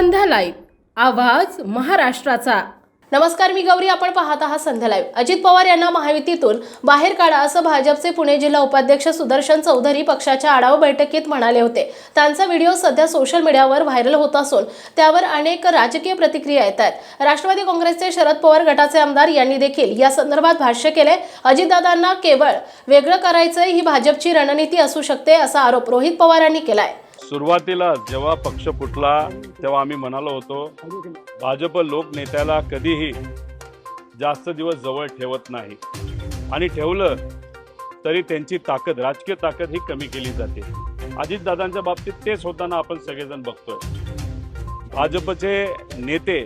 संध्या live आवाज महाराष्ट्राचा. नमस्कार मी गौरी. आपण पाहत आहात संध्या लाईव्ह. अजित पवार यांना महायुतीतून बाहेर काढा असं भाजपचे पुणे जिल्हा उपाध्यक्ष सुदर्शन चौधरी पक्षाच्या आढावा बैठकीत म्हणाले होते. त्यांचा व्हिडिओ सध्या सोशल मीडियावर व्हायरल होत असून त्यावर अनेक राजकीय प्रतिक्रिया येत आहेत. राष्ट्रवादी काँग्रेसचे शरद पवार गटाचे आमदार यांनी देखील या संदर्भात भाष्य केले. अजितदादांना केवळ वेगळं करायचं ही भाजपची रणनीती असू शकते असा आरोप रोहित पवार यांनी आहे सुरुवातीला जेव्हा पक्ष फुटला तेव्हा आम्ही म्हणालो होतो भाजप लोकनेत्याला कधीही जास्त दिवस जवळ ठेवत नाही. आणि ठेवलं तरी त्यांची ताकद राजकीय ताकद ही कमी केली जाते. अजितदादांच्या बाबतीत तेच होताना आपण सगळेजण बघतोय. भाजपचे नेते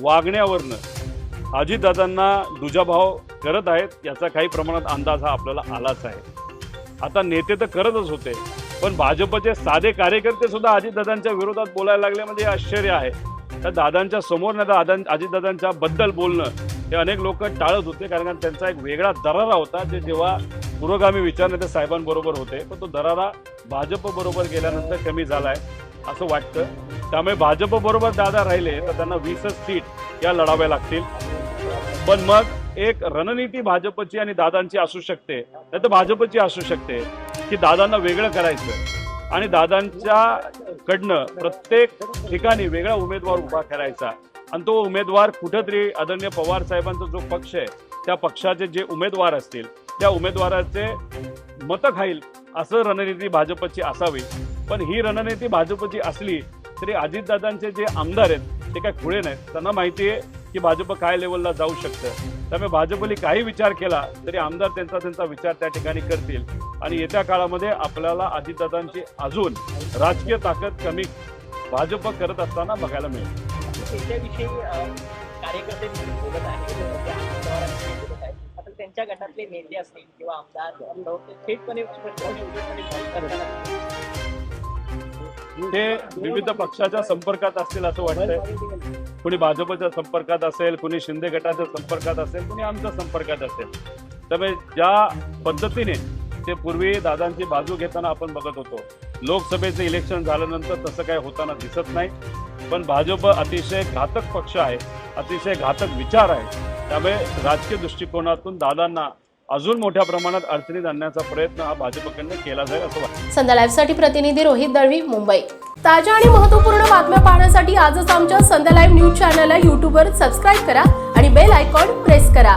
वागण्यावरनं अजितदादांना दुजाभाव करत आहेत याचा काही प्रमाणात अंदाज हा आपल्याला आलाच आहे. आता नेते तर करतच होते. पण भाजपचे साधे कार्यकर्ते सुद्धा अजितदादांच्या विरोधात बोलायला लागले म्हणजे आश्चर्य आहे. त्या दादांच्या समोर नाही दादा अजितदादांच्या बद्दल बोलणं हे अनेक लोक टाळत होते कारण त्यांचा एक वेगळा दरारा होता जे जेव्हा पुरोगामी विचारनेते साहेबांबरोबर होते. पण तो दरारा भाजप बरोबर गेल्यानंतर कमी झालाय असं वाटतं. त्यामुळे भाजप बरोबर दादा राहिले तर त्यांना वीसच सीट या लढाव्या लागतील. पण मग एक रणनीती भाजपची आणि दादांची असू शकते नाही तर भाजपची असू शकते. की दादांना वेगळं करायचं. आणि दादांच्या कडनं प्रत्येक ठिकाणी वेगळा उमेदवार उभा करायचा. आणि तो उमेदवार कुठंतरी आदरणीय पवार साहेबांचा जो पक्ष आहे त्या पक्षाचे जे उमेदवार असतील त्या उमेदवाराचे मतं खाईल असं रणनीती भाजपची असावी. पण ही रणनीती भाजपची असली तरी अजितदादांचे जे आमदार आहेत ते काय खुळे नाहीत. त्यांना माहिती आहे की भाजप काय लेवलला जाऊ शकतं. त्यामुळे भाजपने काही विचार केला तरी आमदार त्यांचा त्यांचा विचार त्या ठिकाणी करतील. आणि येत्या काळामध्ये आपल्याला अजितदादांची अजून राजकीय ताकद कमी भाजप करत असताना बघायला मिळेल. त्यांच्या गटातले नेते असतील किंवा आमदार थेटपणे ते विविध पक्षाच्या संपर्कात असतील असं वाटतंय. कुणी भाजपच्या संपर्कात असेल कुणी शिंदे गटाच्या संपर्कात असेल कुणी आमच्या संपर्कात असेल. त्यामुळे ज्या पद्धतीने ते पूर्वी दादांची बाजू घेताना आपण बघत होतो. लोकसभेचं इलेक्शन झाल्यानंतर तसं काय होताना दिसत नाही. पण भाजप अतिशय घातक पक्ष आहे अतिशय घातक विचार आहे. त्यामुळे राजकीय दृष्टिकोनातून दादांना अजून मोठ्या प्रमाणात अडचणीत आणण्याचा प्रयत्न हा भाजपकडनं केला जाईल असं वाटतं. संध्या लाईव्हसाठी प्रतिनिधी रोहित दळवी मुंबई. ताज्या आणि महत्त्वपूर्ण बातम्या पाहण्यासाठी आजच आमच्या संध्या लाईव्ह न्यूज चॅनलला यूट्यूबवर सबस्क्राईब करा आणि बेल आयकॉन प्रेस करा.